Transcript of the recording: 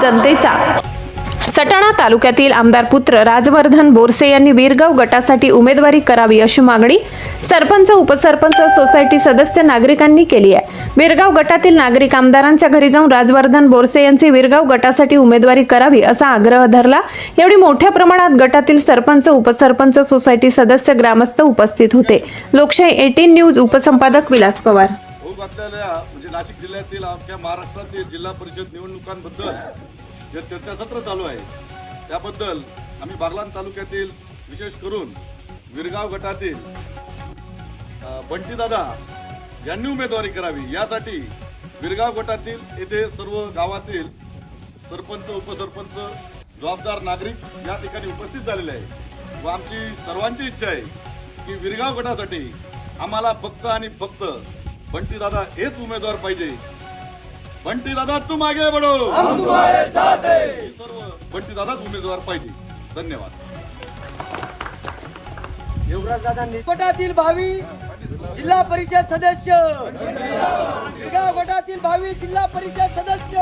जनतेचा सटाणा तालुक्यातील आमदार पुत्र राजवर्धन बोरसे यांनी वीरगाव गटासाठी उमेदवारी करावी अशी मागणी सरपंच उपसरपंच सोसायटी सदस्य नागरिकांनी केली आहे. वीरगाव गटातील नागरिक आमदारांच्या घरी जाऊन राजवर्धन बोरसे यांची वीरगाव गटासाठी उमेदवारी करावी असा आग्रह धरला. एवढी मोठ्या प्रमाणात गटातील सरपंच उपसरपंच सोसायटी सदस्य ग्रामस्थ उपस्थित होते. लोकशाही एटीन न्यूज उपसंपादक विलास पवार. भाऊ म्हणजे नाशिक जिल्ह्यातील आमच्या महाराष्ट्रातील जिल्हा परिषद निवडणुकांबद्दल जे चर्चासत्र चालू आहे त्याबद्दल आम्ही बागलान तालुक्यातील विशेष करून विरगाव गटातील बंटीदादा यांनी उमेदवारी करावी यासाठी विरगाव गटातील येथे सर्व गावातील सरपंच उपसरपंच जबाबदार नागरिक या ठिकाणी उपस्थित झालेले आहे व आमची सर्वांची इच्छा आहे की विरगाव गटासाठी आम्हाला फक्त आणि फक्त बंटी दादा हेच उमेदवार पाहिजे. बंटी दादा तुम आगे बढो हम तुम्हारे साथ है. सर्व बंटी दादाच उमेदवार पाहिजे. धन्यवाद. गटातील भावी जिल्हा परिषद सदस्य. गटातील भावी जिल्हा परिषद सदस्य.